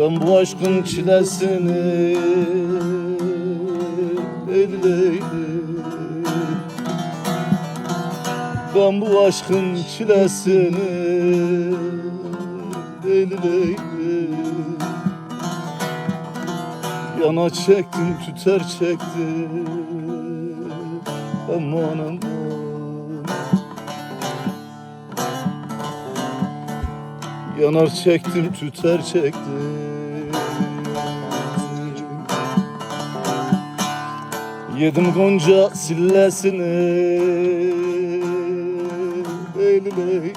Ben bu aşkın çilesini leyli Ben bu aşkın çilesini leyli Yana çektim tüter çektim. Aman aman Yanar çektim tüter çektim. Yedim gonca sillesini. Leyli leyli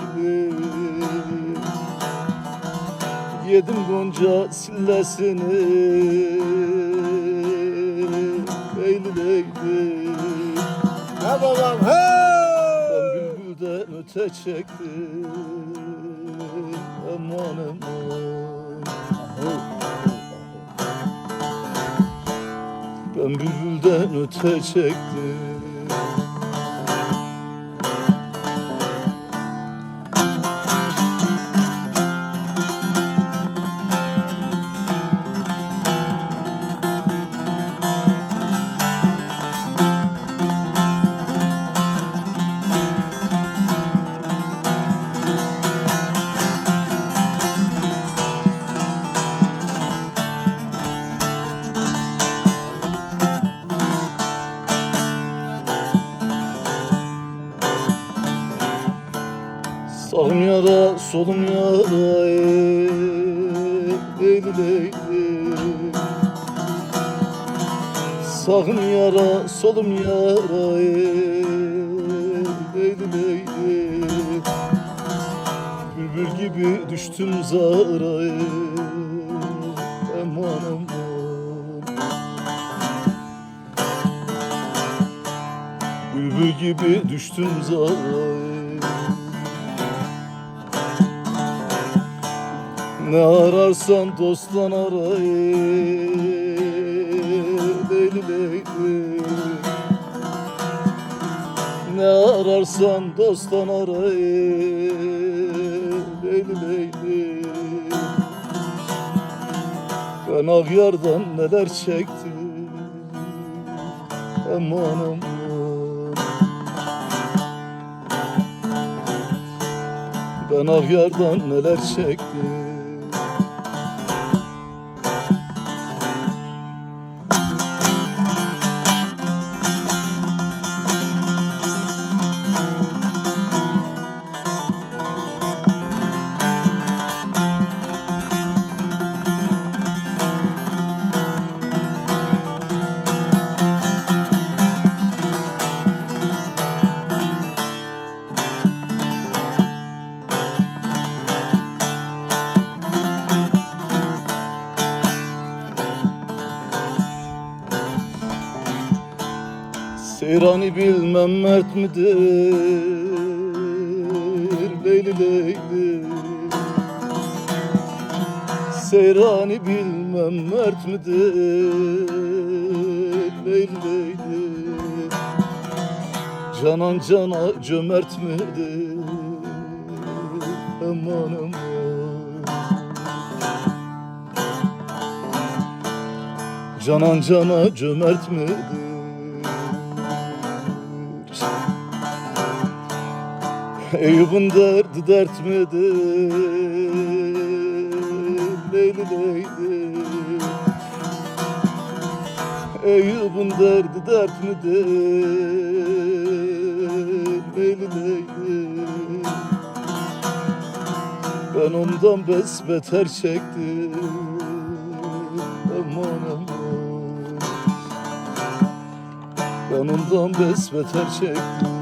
Yedim gonca sillesini. Leyli leyli Ha babam Ben he. bülbülden öte çektim Aman aman Ben bülbülden öte Sağım yara solum yara ey, Leyli leyli Sağım yara solum yara ey, Leyli leyli Bülbül gibi düştüm zara Aman aman Bülbül gibi düştüm zara Ne ararsan dosttan arayı Leyli leyli Ne ararsan dosttan arayı Leyli leyli Ben ağyardan neler çektim Aman aman. Ben ağyardan neler çektim Seyrani bilmem mert midir? Leyli leyli. Seyrani bilmem mert midir? Leyli leyli. Canan cana cömert midir? Aman aman. Canan cana cömert midir? Eyüp'ün derdi dert midir? Leyli leyli Eyüp'ün derdi dert midir? Leyli leyli Ben ondan besbeter çektim. Aman aman. Ben ondan besbeter çektim